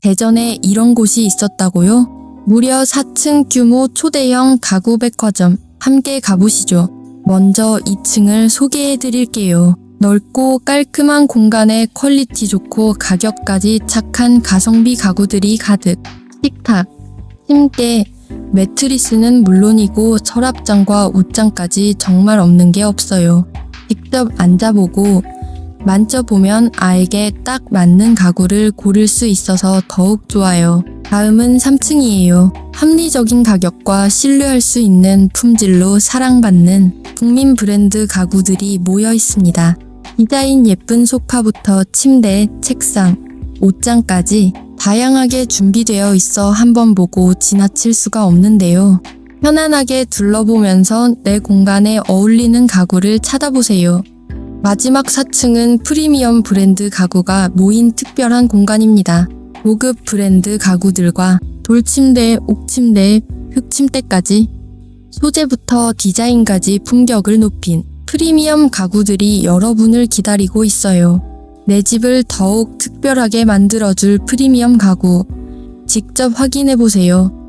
대전에 이런 곳이 있었다고요? 무려 4층 규모 초대형 가구 백화점 함께 가보시죠. 먼저 2층을 소개해 드릴게요. 넓고 깔끔한 공간에 퀄리티 좋고 가격까지 착한 가성비 가구들이 가득. 식탁, 침대, 매트리스는 물론이고 서랍장과 옷장까지 정말 없는 게 없어요. 직접 앉아보고 만져보면 아에게 딱 맞는 가구를 고를 수 있어서 더욱 좋아요. 다음은 3층이에요. 합리적인 가격과 신뢰할 수 있는 품질로 사랑받는 국민 브랜드 가구들이 모여 있습니다. 디자인 예쁜 소파부터 침대, 책상, 옷장까지 다양하게 준비되어 있어 한번 보고 지나칠 수가 없는데요. 편안하게 둘러보면서 내 공간에 어울리는 가구를 찾아보세요. 마지막 4층은 프리미엄 브랜드 가구가 모인 특별한 공간입니다. 고급 브랜드 가구들과 돌침대, 옥침대, 흑침대까지 소재부터 디자인까지 품격을 높인 프리미엄 가구들이 여러분을 기다리고 있어요. 내 집을 더욱 특별하게 만들어줄 프리미엄 가구. 직접 확인해 보세요.